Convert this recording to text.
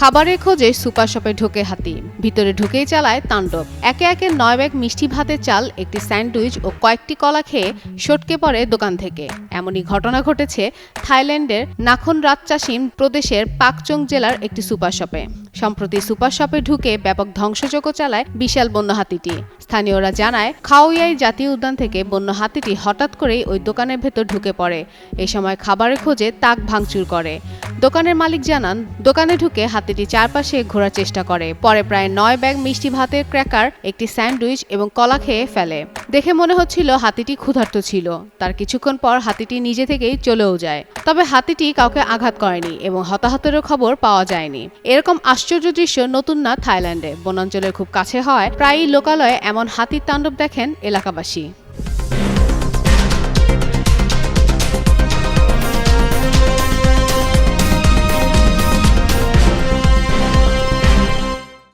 খাবারের খোঁজে সুপার শপে ঢোকে হাতি। ভিতরে ঢুকেই চালায় তাণ্ডব। একে একে নয় ব্যাগ মিষ্টি ভাতের চাল, একটি স্যান্ডউইচ ও কয়েকটি কলা খেয়ে সটকে পড়ে দোকান থেকে। এমনই ঘটনা ঘটেছে থাইল্যান্ডের নাখন রাতচাসিম প্রদেশের পাকচং জেলার একটি সুপার শপে। সম্প্রতি সুপার শপে ঢুকে ব্যাপক ধ্বংসযজ্ঞ চালায় বিশাল বন্য হাতিটি। স্থানীয়রা জানায় খাওয়াই জাতীয় উদ্যান থেকে বন্য হাতিটি হঠাৎ করেই ওই দোকানের ভেতর ঢুকে পড়ে। এ সময় খাবারের খোঁজে তাক ভাঙচুর করে। দোকানের মালিক জানান, দোকানে ঢুকে হাতিটি চারপাশে ঘোরার চেষ্টা করে। পরে প্রায় নয় ব্যাগ মিষ্টি ভাতের ক্র্যাকার একটি স্যান্ডউইচ এবং কলা খেয়ে ফেলে। দেখে মনে হচ্ছিল হাতিটি ক্ষুধার্ত ছিল। তার কিছুক্ষণ পর হাতিটি নিজে থেকেই চলেও যায়। তবে হাতিটি কাউকে আঘাত করেনি এবং হতাহতেরও খবর পাওয়া যায়নি। এরকম আশ্চর্য দৃশ্য নতুন না থাইল্যান্ডে। বনাঞ্চলের খুব কাছে হয় প্রায়ই লোকালয়ে এমন হাতির তাণ্ডব দেখেন এলাকাবাসী।